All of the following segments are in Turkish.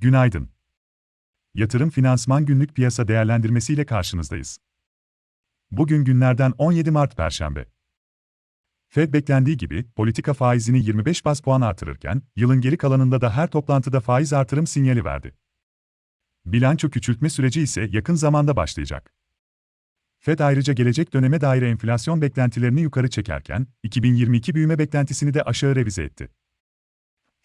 Günaydın. Yatırım Finansman Günlük Piyasa Değerlendirmesi ile karşınızdayız. Bugün günlerden 17 Mart Perşembe. Fed beklendiği gibi politika faizini 25 bas puan artırırken, yılın geri kalanında da her toplantıda faiz artırım sinyali verdi. Bilanço küçültme süreci ise yakın zamanda başlayacak. Fed ayrıca gelecek döneme dair enflasyon beklentilerini yukarı çekerken, 2022 büyüme beklentisini de aşağı revize etti.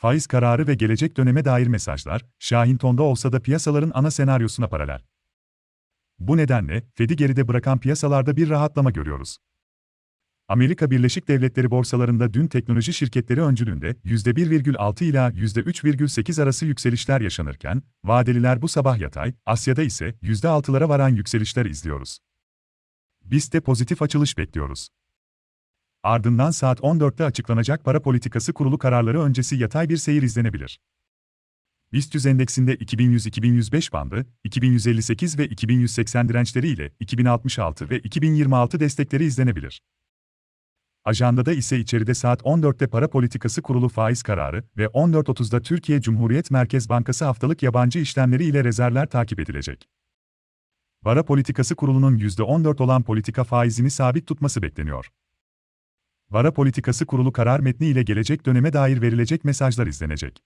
Faiz kararı ve gelecek döneme dair mesajlar, şahin tonda olsa da piyasaların ana senaryosuna paralel. Bu nedenle, Fed'i geride bırakan piyasalarda bir rahatlama görüyoruz. Amerika Birleşik Devletleri borsalarında dün teknoloji şirketleri öncülüğünde %1,6 ila %3,8 arası yükselişler yaşanırken, vadeliler bu sabah yatay, Asya'da ise %6'lara varan yükselişler izliyoruz. Biz de pozitif açılış bekliyoruz. Ardından saat 14'te açıklanacak para politikası kurulu kararları öncesi yatay bir seyir izlenebilir. BIST 100 endeksinde 2100-2105 bandı, 2158 ve 2180 dirençleri ile 2066 ve 2026 destekleri izlenebilir. Ajandada ise içeride saat 14'te para politikası kurulu faiz kararı ve 14.30'da Türkiye Cumhuriyet Merkez Bankası haftalık yabancı işlemleri ile rezervler takip edilecek. Para politikası kurulunun %14 olan politika faizini sabit tutması bekleniyor. Vara Politikası Kurulu karar metni ile gelecek döneme dair verilecek mesajlar izlenecek.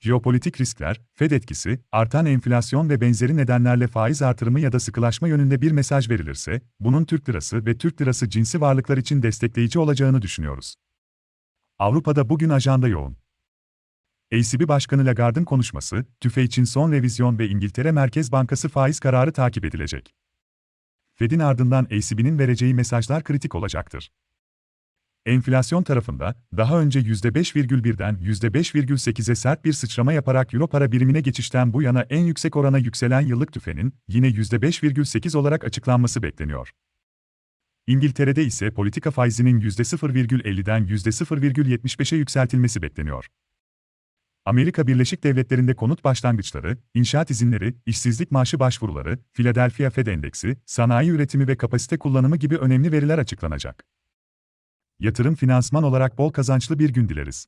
Jeopolitik riskler, Fed etkisi, artan enflasyon ve benzeri nedenlerle faiz artırımı ya da sıkılaşma yönünde bir mesaj verilirse, bunun Türk lirası ve Türk lirası cinsi varlıklar için destekleyici olacağını düşünüyoruz. Avrupa'da bugün ajanda yoğun. ECB Başkanı Lagarde'ın konuşması, TÜFE için son revizyon ve İngiltere Merkez Bankası faiz kararı takip edilecek. Fed'in ardından ECB'nin vereceği mesajlar kritik olacaktır. Enflasyon tarafında, daha önce %5,1'den %5,8'e sert bir sıçrama yaparak Euro para birimine geçişten bu yana en yüksek orana yükselen yıllık tüfenin, yine %5,8 olarak açıklanması bekleniyor. İngiltere'de ise politika faizinin %0,50'den %0,75'e yükseltilmesi bekleniyor. Amerika Birleşik Devletleri'nde konut başlangıçları, inşaat izinleri, işsizlik maaşı başvuruları, Philadelphia Fed Endeksi, sanayi üretimi ve kapasite kullanımı gibi önemli veriler açıklanacak. Yatırım finansman olarak bol kazançlı bir gün dileriz.